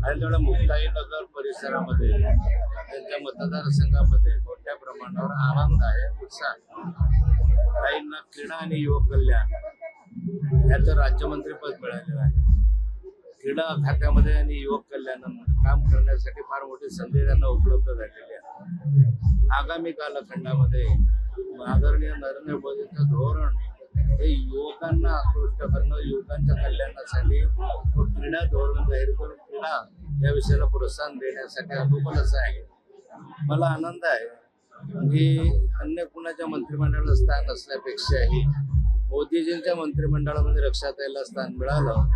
आणि तेवढ्या मुक्ताई नगर परिसरामध्ये त्यांच्या मतदारसंघामध्ये मोठ्या प्रमाणावर आनंद आहे उत्साह काहींना क्रीडा आणि युवक कल्याण याचं राज्यमंत्रीपद मिळालेलं आहे. क्रीडा खात्यामध्ये आणि युवक कल्याण काम करण्यासाठी फार मोठी संधी त्यांना उपलब्ध झालेली आहे. आगामी कालखंडामध्ये आदरणीय नरेंद्र मोदींचं धोरण हे युवकांना आकृष्ट करणं युवकांच्या कल्याणासाठी क्रीडा धोरण जाहीर करून क्रीडा या विषयाला प्रोत्साहन देण्यासाठी अनुकूल असं आहे. मला आनंद आहे. की अन्य कुणाच्या मंत्रिमंडळाला स्थान असल्यापेक्षाही मोदीजींच्या मंत्रिमंडळामध्ये रक्षाताईला स्थान मिळालं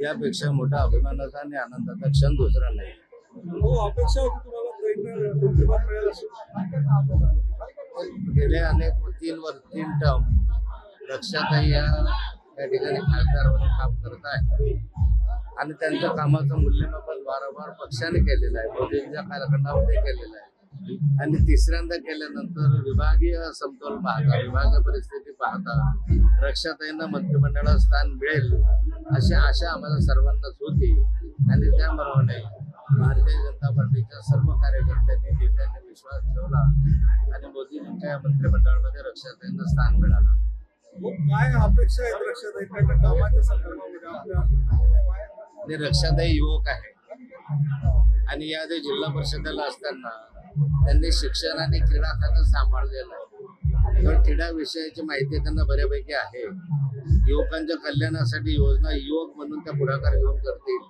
यापेक्षा मोठा अभिमानाचा आणि आनंदाचा क्षण दुसरा नाही. हो अपेक्षा होती तुम्हाला प्रयत्न मंत्रिपद मिळेल अशी गेले अनेक तीन वर तीन टर्म रक्षाताई या या ठिकाणी खासदार म्हणून काम करत आहे. आणि त्यांच्या कामाचं मूल्यमापन वारंवार पक्षाने केलेलं आहे. मोदींच्या कालखंडामध्ये केलेलं आहे. आणि तिसऱ्यांदा केल्यानंतर विभागीय समतोल पाहता विभागीय परिस्थिती पाहता रक्षाताईंना मंत्रिमंडळात स्थान मिळेल अशी आशा आम्हाला सर्वांनाच होती. आणि त्याप्रमाणे भारतीय जनता पार्टीच्या सर्व कार्यकर्त्यांनी नेत्यांनी विश्वास ठेवला आणि मोदींच्या या मंत्रिमंडळामध्ये रक्षाताईंना स्थान मिळालं. हो, काय अपेक्षा आहेत आहे कामाच्या संदर्भामध्ये आपल्या? रक्षाताई युवक आहे. आणि या जे जिल्हा परिषदेला असताना त्यांनी शिक्षण आणि क्रीडा खातं सांभाळलेलं आहे. तर क्रीडा विषयाची माहिती त्यांना बऱ्यापैकी आहे. युवकांच्या कल्याणासाठी योजना युवक म्हणून त्या पुढाकार घेऊन करतील.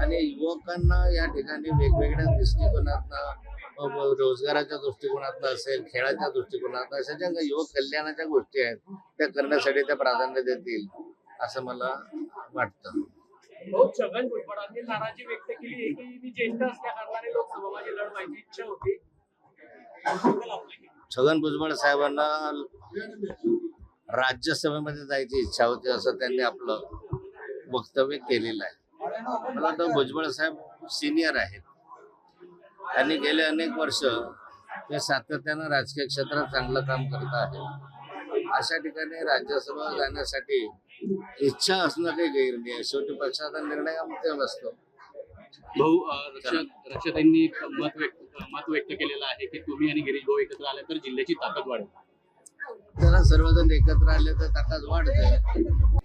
आणि युवकांना या ठिकाणी वेगवेगळ्या दृष्टिकोनातनं रोजगाराच्या दृष्टिकोनातनं असेल खेळाच्या दृष्टिकोनातनं अशा ज्या काही युवक कल्याणाच्या गोष्टी आहेत त्या करण्यासाठी त्या प्राधान्य देतील असं मला वाटतं. भाऊ छगन भुजबळांनी नाराजी व्यक्त केली. आहे की मी ज्येष्ठ असल्या कारणाने लोकसभा माझी लढवायची इच्छा होती. छगन भुजबळ साहेबांना राज्यसभेमध्ये जायची इच्छा होती असं त्यांनी आपलं वक्तव्य केलेलं आहे. मला वाटतं भुजबळ साहेब सिनियर आहेत. त्यांनी गेले अनेक वर्ष ते सातत्यानं राजकीय क्षेत्रात चांगलं काम करत आहेत अशा ठिकाणी राज्यसभा जाण्यासाठी इच्छा असणं काही गैर नाही आहे. शेवटी पक्षाचा निर्णय अंतिम असतो. भाऊ अं, रक्षा रक्षाताईंनी मत व्यक्त मत व्यक्त केलेलं आहे की तुम्ही आणि गिरीश भाऊ एकत्र आले तर जिल्ह्याची ताकद वाढेल. जरा सर्वजण एकत्र आले तर ताकद वाढते.